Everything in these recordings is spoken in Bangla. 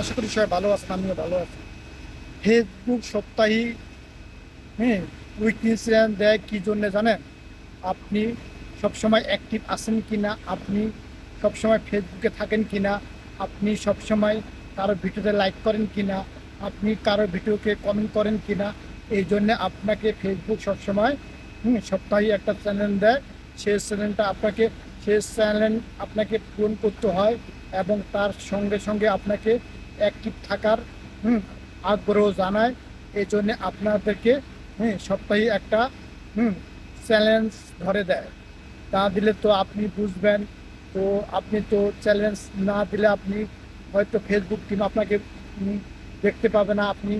আশা করি সবাই ভালো আছেন আমিও ভালো আছি। ফেসবুক সপ্তাহে হ্যাঁ উইকনেস দেয় কী জন্য জানেন? আপনি সবসময় অ্যাক্টিভ আছেন কি না আপনি সবসময় ফেসবুকে থাকেন কি না আপনি সবসময় কারও ভিডিওতে লাইক করেন কি না আপনি কারও ভিডিওকে কমেন্ট করেন কি না এই জন্যে আপনাকে ফেসবুক সবসময়, হুম, সপ্তাহে একটা চ্যানেল দেয়। সেই চ্যানেলটা আপনাকে, সেই চ্যানেল আপনাকে পূরণ করতে হয় এবং তার সঙ্গে সঙ্গে আপনাকে অ্যাক্টিভ থাকার, হুম, আগ্রহ জানায়। এই জন্যে আপনাদেরকে, হুম, সপ্তাহে একটা, হুম চ্যালেঞ্জ ধরে দেয়। তা দিলে তো আপনি বুঝবেন। তো আপনি তো চ্যালেঞ্জ না দিলে আপনি হয়তো ফেসবুক টিম আপনাকে দেখতে পাবে না আপনি।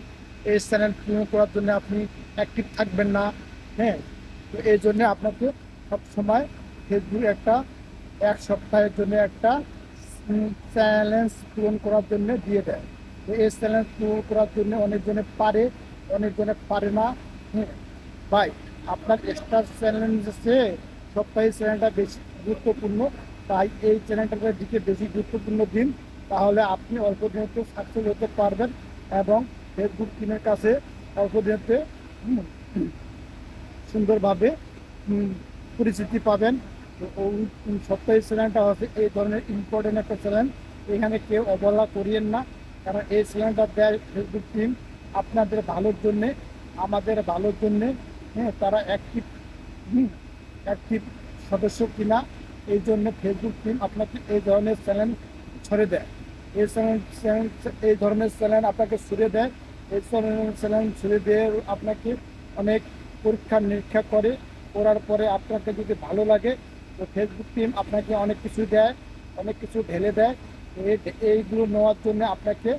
এই চ্যানেল পূরণ করার জন্য আপনি অ্যাক্টিভ থাকবেন না। হ্যাঁ তো এই জন্যে আপনাকে সবসময় ফেসবুক একটা, এক সপ্তাহের জন্য একটা চ্যালেঞ্জ পূরণ করার জন্য দিয়ে দেয়। তো এই চ্যালেঞ্জ পূরণ করার জন্য অনেকজনে পারে অনেকজনে পারে না। ভাই, আপনার এক্সট্রা চ্যালেঞ্জ আছে, সপ্তাহে চ্যানেলটা বেশি গুরুত্বপূর্ণ। তাই এই চ্যানেলটার দিকে বেশি গুরুত্বপূর্ণ দিন। তাহলে আপনি অল্প দিনেতে সাকসেস হতে পারবেন এবং ফেসবুক টিমের কাছে অল্প দিনেতে সুন্দরভাবে পরিচিতি পাবেন। তো ওই সপ্তাহে চ্যানেলটা হচ্ছে এই ধরনের ইম্পর্টেন্ট একটা চ্যানেল এখানে কেউ অবহেলা করিয়েন না, কারণ এই চ্যানেলটা দেয় ফেসবুক টিম আপনাদের ভালোর জন্যে, আমাদের ভালোর জন্যে হ্যাঁ তারা অ্যাক্টিভ অ্যাক্টিভ সদস্য কিনা, এই জন্য ফেসবুক টিম আপনাকে এই ধরনের চ্যানেল ছড়ে দেয়। এই চ্যানেল এই ধরনের চ্যানেল আপনাকে ছুড়ে দেয়। এই চ্যানেল চ্যানেল ছুড়ে দিয়ে আপনাকে অনেক পরীক্ষা নিরীক্ষা করে, করার পরে আপনাকে যদি ভালো লাগে তো ফেসবুক টিম আপনাকে অনেক কিছু দেয়, অনেক কিছু ঢেলে দেয়। তো এই- এইগুলো নেওয়ার জন্য আপনাকে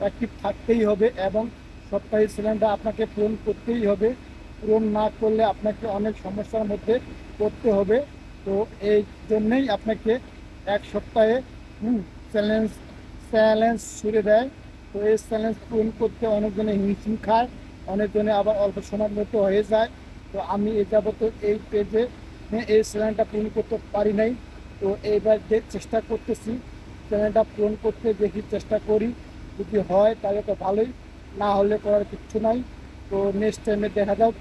অ্যাক্টিভ থাকতেই হবে এবং সপ্তাহে সিলিন্ডার আপনাকে পূরণ করতেই হবে। পূরণ না করলে আপনাকে অনেক সমস্যার মধ্যে পড়তে হবে। তো এই জন্যেই আপনাকে এক সপ্তাহে চ্যালেঞ্জ চ্যালেঞ্জ ছুড়ে দেয়। তো এই চ্যালেঞ্জ পূরণ করতে অনেকজনে হিমশিম খায় অনেকজনে আবার অল্প সময়ের মধ্যে হয়ে যায়। তো আমি এ যাবত এই পেজে এই চ্যানেলটা পূরণ করতে পারি নাই। তো এইবার যে চেষ্টা করতেছি, চ্যানেলটা পূরণ করতে দেখি চেষ্টা করি। যদি হয়, তাহলে তো ভালোই। না হলে করার কিচ্ছু নাই। তো নেক্সট টাইমে দেখা যাক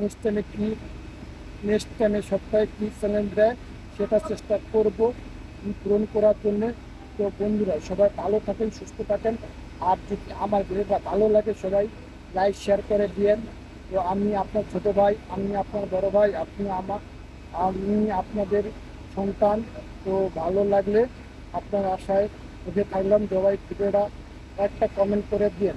নেক্সট টাইমে কী নেক্সট টাইমে সপ্তাহে কী চ্যালেঞ্জ দেয়, সেটা চেষ্টা করব পূরণ করার জন্য। তো বন্ধুরা, সবাই ভালো থাকেন, সুস্থ থাকেন। আর যদি আমার ভিডিওটা ভালো লাগে, সবাই লাইক শেয়ার করে দিয়েন। তো আমি আপনার ছোট ভাই, আমি আপনার বড় ভাই, আপনি আমার আমি আপনাদের সন্তান, তো ভালো লাগলে আপনার আশায় বুঝে থাকলাম। জবাই ভিডিওটা একটা কমেন্ট করে দিন